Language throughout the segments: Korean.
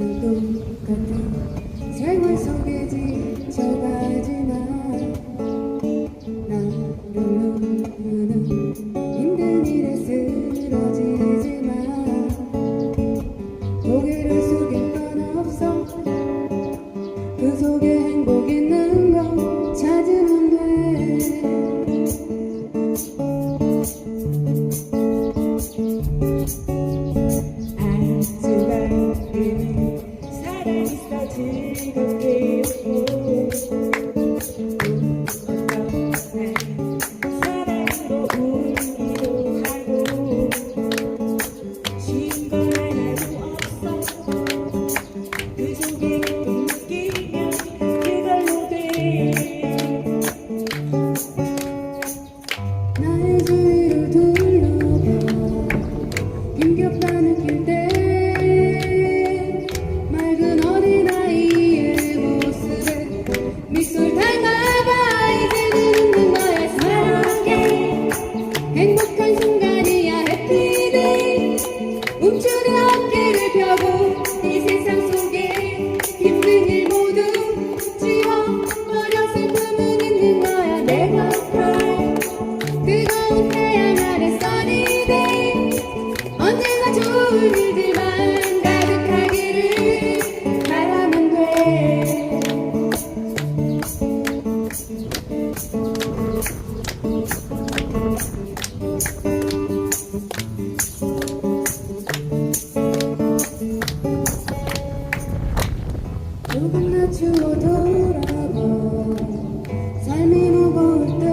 지금 같은 생활 속에 지쳐가지만 난 별로 는 힘든 일에 쓰러지지만 고개를 숙일 건 없어 그 속에 행복이 things that he is. 조금 낮추어 돌아가 삶이 무거울 때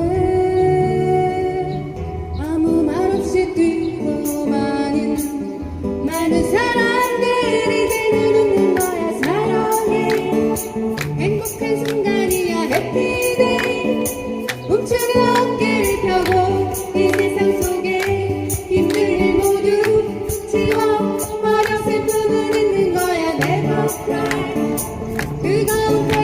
아무 말 없이 뛰고만 있는 많은 사람들이 들리는 거야. 사랑해. 행복한 순간이야. 해피데이. 멈추게. gigante.